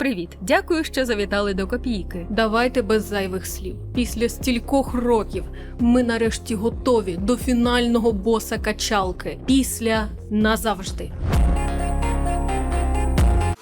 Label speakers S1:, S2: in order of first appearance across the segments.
S1: Привіт, дякую, що завітали до копійки. Давайте без зайвих слів. Після стількох років ми нарешті готові до фінального боса качалки. Після назавжди.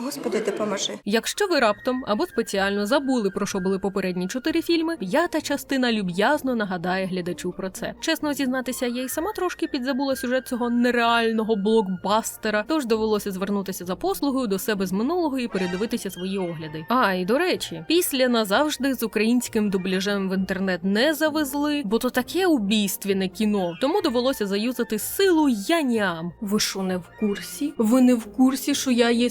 S2: Господи, допоможи.
S1: Якщо ви раптом або спеціально забули про що були попередні чотири фільми, п'ята частина люб'язно нагадає глядачу про це. Чесно зізнатися, я й сама трошки підзабула сюжет цього нереального блокбастера, тож довелося звернутися за послугою до себе з минулого і передивитися свої огляди. А і до речі, після назавжди з українським дубляжем в інтернет не завезли, бо то таке убійственне кіно, тому довелося заюзати силу яням. Ви що не в курсі? Ви не в курсі, що я є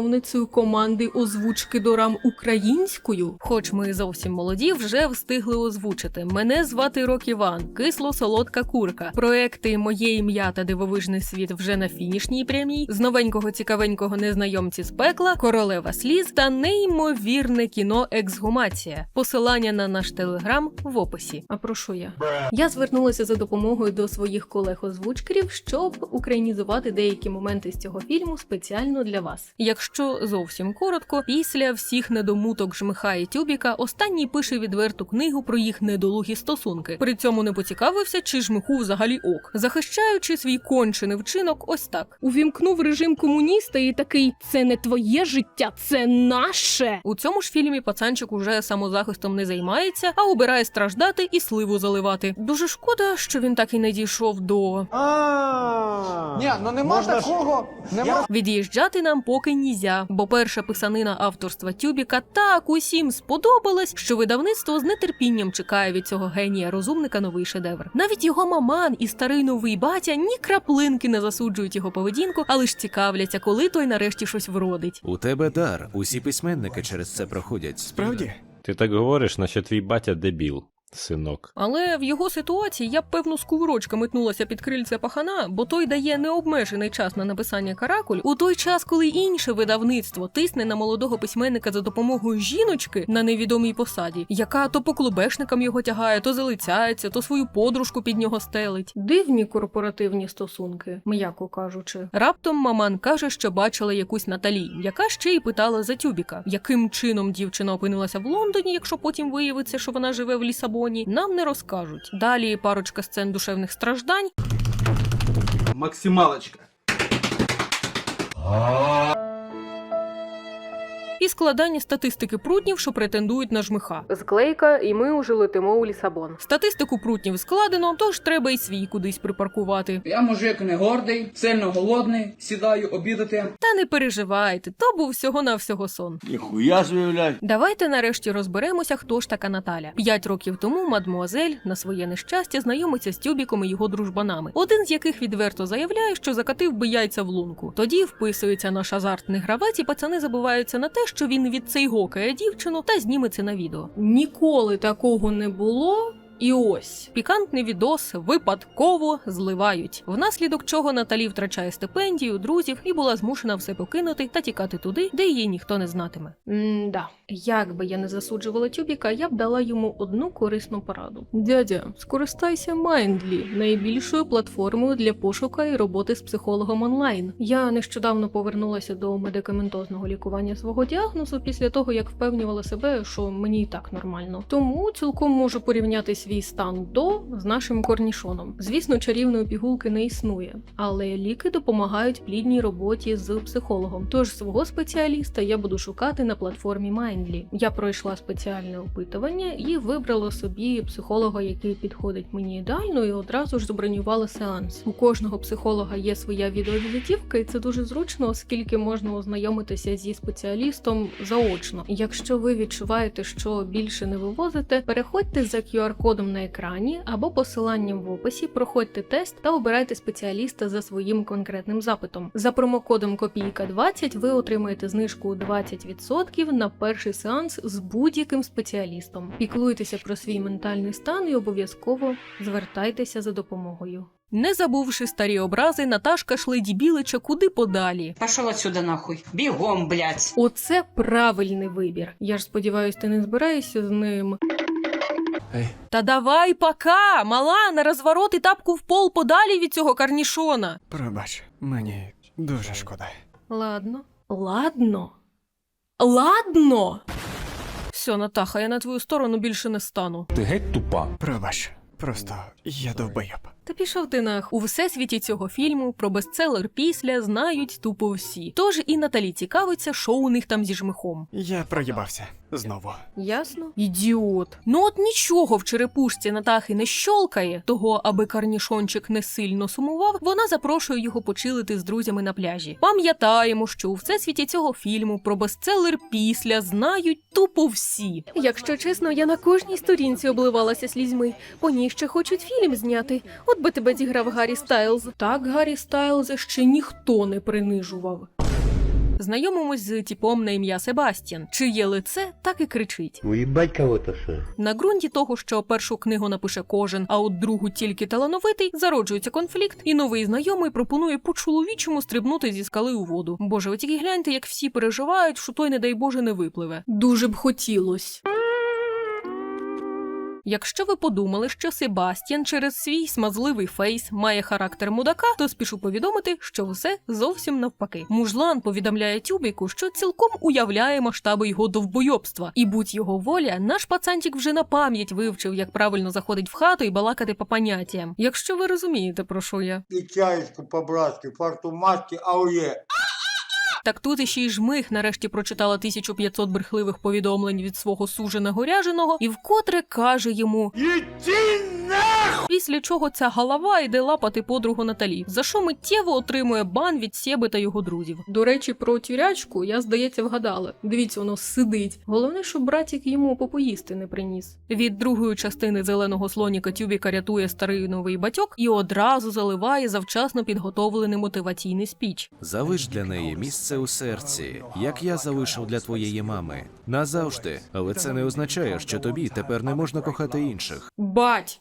S1: співзасновницею команди озвучки дорам українською? Хоч ми зовсім молоді, вже встигли озвучити. Мене звати Рок Іван, кисло-солодка курка. Проекти Моє ім'я та дивовижний світ вже на фінішній прямій. З новенького цікавенького незнайомці з пекла, королева сліз та неймовірне кіно Ексгумація. Посилання на наш телеграм в описі. А про що я? Я звернулася за допомогою до своїх колег-озвучкерів, щоб українізувати деякі моменти з цього фільму спеціально для вас. Якщо зовсім коротко, після всіх недомуток жмиха і тюбіка, останній пише відверту книгу про їх недолугі стосунки. При цьому не поцікавився, чи жмиху взагалі ок, захищаючи свій кончений вчинок, ось так. Увімкнув режим комуніста і такий: це не твоє життя, це наше. У цьому ж фільмі пацанчик уже самозахистом не займається, а обирає страждати і сливу заливати. Дуже шкода, що він так і не дійшов до
S3: Ні, ну нема
S4: Можна
S3: такого.
S1: Від'їжджати нам поки нізя, бо перша писанина авторства Тюбіка так усім сподобалась, що видавництво з нетерпінням чекає від цього генія розумника новий шедевр. Навіть його маман і старий новий батя ні краплинки не засуджують його поведінку, але ж цікавляться, коли той нарешті щось вродить.
S5: У тебе дар. Усі письменники через це проходять.
S4: Справді?
S6: Ти так говориш, наче твій батя дебіл, синок.
S1: Але в його ситуації я б певно сковорочка метнулася під крильце пахана, бо той дає необмежений час на написання каракуль, у той час, коли інше видавництво тисне на молодого письменника за допомогою жіночки на невідомій посаді, яка то по клубешникам його тягає, то залицяється, то свою подружку під нього стелить. Дивні корпоративні стосунки, м'яко кажучи. Раптом маман каже, що бачила якусь Наталі, яка ще й питала за тюбіка, яким чином дівчина опинилася в Лондоні, якщо потім виявиться, що вона живе в Лісабоні, нам не розкажуть. Далі парочка сцен душевних страждань.
S7: Максималочка.
S1: І складання статистики прутнів, що претендують на жмиха. Склейка, і ми уже летимо у Лісабон. Статистику прутнів складено, тож треба й свій кудись припаркувати.
S7: Я мужик не гордий, сильно голодний, сідаю обідати.
S1: Та не переживайте, то був всього навсього сон.
S4: Ніхуя звіявляй.
S1: Давайте нарешті розберемося, хто ж така Наталя. П'ять років тому мадмуазель на своє нещастя знайомиться з Тюбіком і його дружбанами, один з яких відверто заявляє, що закатив би яйця в лунку. Тоді вписується наш азартний гравець, і пацани забуваються на те, що він від цей гокає дівчину та зніме це на відео. Ніколи такого не було. І ось пікантний відос випадково зливають, внаслідок чого Наталі втрачає стипендію, друзів і була змушена все покинути та тікати туди, де її ніхто не знатиме. М-да. Як би я не засуджувала тюбіка, я б дала йому одну корисну пораду. Дядя, скористайся Mindly, найбільшою платформою для пошука і роботи з психологом онлайн. Я нещодавно повернулася до медикаментозного лікування свого діагнозу після того, як впевнювала себе, що мені і так нормально. Тому цілком можу порівняти свій стан до з нашим корнішоном. Звісно, чарівної пігулки не існує, але ліки допомагають плідній роботі з психологом. Тож свого спеціаліста я буду шукати на платформі Mindly. Я пройшла спеціальне опитування і вибрала собі психолога, який підходить мені ідеально, і одразу ж забронювала сеанс. У кожного психолога є своя відеовізитівка, і це дуже зручно, оскільки можна ознайомитися зі спеціалістом заочно. Якщо ви відчуваєте, що більше не вивозите, переходьте за QR-кодом на екрані або посиланням в описі, проходьте тест та обирайте спеціаліста за своїм конкретним запитом. За промокодом Копійка 20 ви отримаєте знижку 20% на перший сеанс з будь-яким спеціалістом. Піклуйтеся про свій ментальний стан і обов'язково звертайтеся за допомогою. Не забувши старі образи, Наташка шлиді білича куди подалі.
S8: Пошел отсюда нахуй. Бегом, блядь.
S1: Оце правильний вибір. Я ж сподіваюсь, ти не збираєшся з ним.
S4: Ей.
S1: Та давай пока, мала, на розворот і тапку в пол подалі від цього карнішона.
S4: Пробач, мені дуже шкода.
S1: Ладно, ладно. Ладно. Все, Натаха, я на твою сторону більше не стану.
S4: Ти геть тупа.
S3: Пробач, просто я довбойоб.
S1: Та пішов ти нах. У всесвіті цього фільму про бестселер після знають тупо всі. Тож і Наталі цікавиться, що у них там зі жмихом.
S3: Я проїбався. Знову.
S1: Ясно? Ідіот. Ну от нічого в черепушці Натахи не щолкає, того, аби карнішончик не сильно сумував, вона запрошує його почилити з друзями на пляжі. Пам'ятаємо, що у всесвіті цього фільму про бестселер після знають тупо всі. Якщо чесно, я на кожній сторінці обливалася слізьми. По ній ще хочуть фільм зняти. От би тебе зіграв Гаррі Стайлз. Так Гаррі Стайлза ще ніхто не принижував. Знайомимось з типом на ім'я Себастьян, чиє лице так і кричить.
S2: Уебать кого-то, что?
S1: На ґрунті того, що першу книгу напише кожен, а от другу тільки талановитий, зароджується конфлікт, і новий знайомий пропонує по-чоловічому стрибнути зі скали у воду. Боже, ви тільки гляньте, як всі переживають, що той, не дай Боже, не випливе. Дуже б хотілось. Якщо ви подумали, що Себастьян через свій смазливий фейс має характер мудака, то спішу повідомити, що все зовсім навпаки. Мужлан повідомляє Тюбіку, що цілком уявляє масштаби його довбойобства, і будь його воля, наш пацанчик вже на пам'ять вивчив, як правильно заходить в хату і балакати по поняттям. Якщо ви розумієте, про що я.
S2: И чаечку по-братски, фарту маски, ауе.
S1: Так тут іще й жмих нарешті прочитала 1500 брехливих повідомлень від свого суженого ряженого і вкотре каже йому Після чого ця голова йде лапати подругу Наталі, за що миттєво отримує бан від себе та його друзів. До речі, про тюрячку я, здається, вгадала. Дивіться, воно сидить. Головне, щоб братік йому попоїсти не приніс. Від другої частини зеленого слоніка Тюбіка рятує старий новий батьок і одразу заливає завчасно підготовлений мотиваційний спіч.
S5: Залиш для неї місце у серці, як я залишив для твоєї мами. Назавжди. Але це не означає, що тобі тепер не можна кохати інших.
S1: Бать!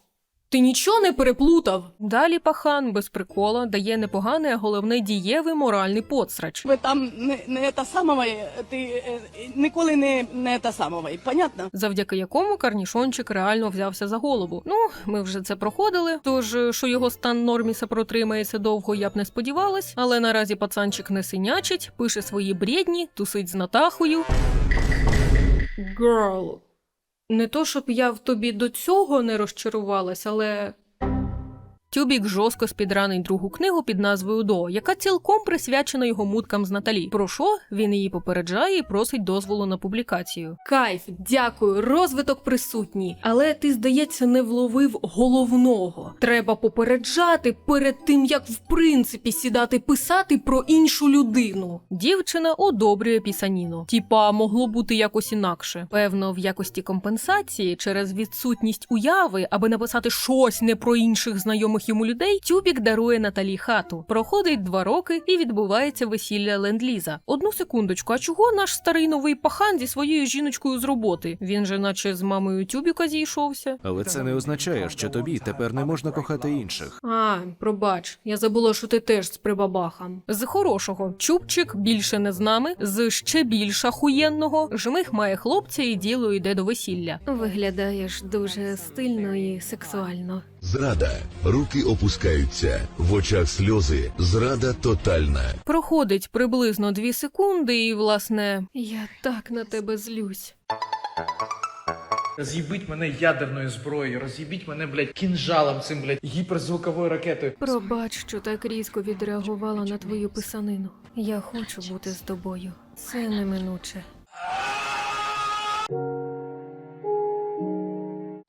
S1: Ти нічого не переплутав. Далі пахан без прикола дає непоганий, а головне дієвий моральний подсрач.
S9: Ви там не, не та самого, ти е, ніколи не, не та самого, понятно?
S1: завдяки якому карнішончик реально взявся за голову. Ну, ми вже це проходили. Тож, е, що його стан норміса протримається довго, я б не сподівалась. Але наразі пацанчик не синячить, пише свої бредні, тусить з Натахою. Girl. Не то, щоб я в тобі до цього не розчарувалась, але. Тюбік жорстко спідранить другу книгу під назвою До, яка цілком присвячена його муткам з Наталі. Про що він її попереджає і просить дозволу на публікацію. Кайф, дякую, розвиток присутній. Але ти, здається, не вловив головного. Треба попереджати перед тим, як в принципі сідати писати про іншу людину. Дівчина одобрює пісаніну. Тіпа могло бути якось інакше. Певно, в якості компенсації через відсутність уяви, аби написати щось не про інших знайомих йому людей, Тюбік дарує Наталі хату. Проходить два роки і відбувається весілля ленд-ліза. Одну секундочку, а чого наш старий новий пахан зі своєю жіночкою з роботи? Він же, наче з мамою Тюбіка зійшовся.
S5: Але це не означає, що тобі тепер не можна кохати інших.
S1: А, пробач, я забула, що ти теж з прибабахом. З хорошого чубчик більше не з нами, з ще більш ахуєнного. Жмих має хлопця і діло йде до весілля. Виглядаєш дуже стильно і сексуально.
S10: Зрада. Руки опускаються, в очах сльози. Зрада тотальна.
S1: Проходить приблизно дві секунди, і власне я так на тебе злюсь.
S3: Роз'їбіть мене ядерною зброєю, роз'їбіть мене, блядь, кінжалом цим, блядь, гіперзвуковою ракетою.
S1: Пробач, що так різко відреагувала на твою писанину. Я хочу бути з тобою. Це неминуче.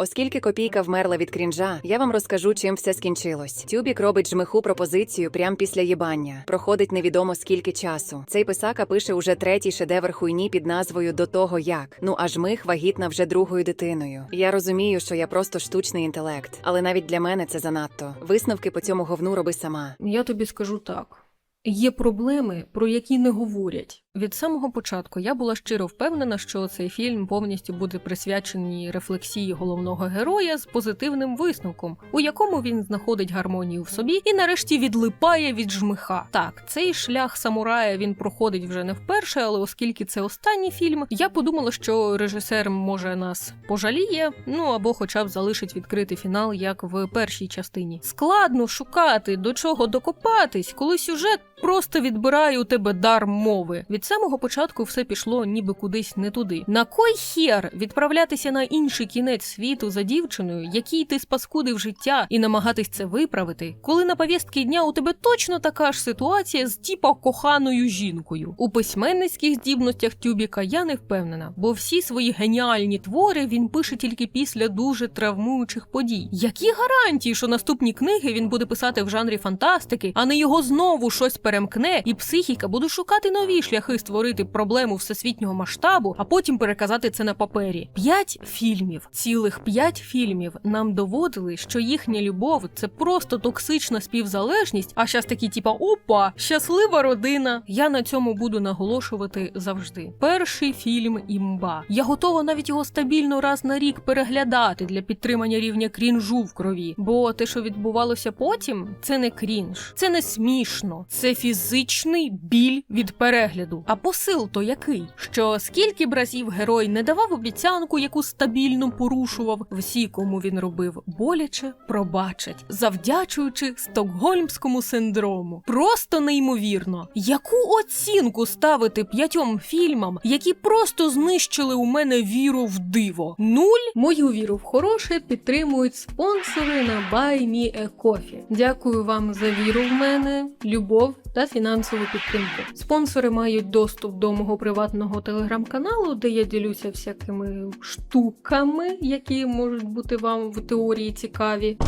S11: Оскільки копійка вмерла від крінжа, я вам розкажу, чим все скінчилось. Тюбік робить жмиху пропозицію прямо після їбання. Проходить невідомо скільки часу. Цей писака пише уже третій шедевр хуйні під назвою До того як. Ну а жмих вагітна вже другою дитиною. Я розумію, що я просто штучний інтелект, але навіть для мене це занадто. Висновки по цьому говну роби сама.
S1: Я тобі скажу так: є проблеми, про які не говорять. Від самого початку я була щиро впевнена, що цей фільм повністю буде присвячений рефлексії головного героя з позитивним висновком, у якому він знаходить гармонію в собі і нарешті відлипає від жмиха. Так, цей шлях самурая він проходить вже не вперше, але оскільки це останній фільм, я подумала, що режисер може нас пожаліє, ну або хоча б залишить відкритий фінал, як в першій частині. Складно шукати до чого докопатись, коли сюжет просто відбирає у тебе дар мови. Від самого початку все пішло ніби кудись не туди. На кой хер відправлятися на інший кінець світу за дівчиною, якій ти спаскудив життя, і намагатись це виправити, коли на повістки дня у тебе точно така ж ситуація з тіпа коханою жінкою. У письменницьких здібностях Тюбіка я не впевнена, бо всі свої геніальні твори він пише тільки після дуже травмуючих подій. Які гарантії, що наступні книги він буде писати в жанрі фантастики, а не його знову щось перемкне, і психіка буде шукати нові шляхи створити проблему всесвітнього масштабу, а потім переказати це на папері. П'ять фільмів, цілих п'ять фільмів нам доводили, що їхня любов це просто токсична співзалежність. А щас такі, типа, опа, щаслива родина. Я на цьому буду наголошувати завжди. Перший фільм імба. Я готова навіть його стабільно раз на рік переглядати для підтримання рівня крінжу в крові. Бо те, що відбувалося потім, це не крінж, це не смішно, це фізичний біль від перегляду. А посил то який? Що скільки б разів герой не давав обіцянку, яку стабільно порушував, всі, кому він робив боляче, пробачать, завдячуючи стокгольмському синдрому. Просто неймовірно. Яку оцінку ставити п'ятьом фільмам, які просто знищили у мене віру в диво? Нуль? Мою віру в хороше підтримують спонсори на BuyMeACoffee. Дякую вам за віру в мене, любов та фінансову підтримку. Спонсори мають доступ до мого приватного телеграм-каналу, де я ділюся всякими штуками, які можуть бути вам в теорії цікаві.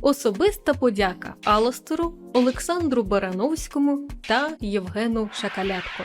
S1: Особиста подяка Аластеру, Олександру Барановському та Євгену Шакалятко.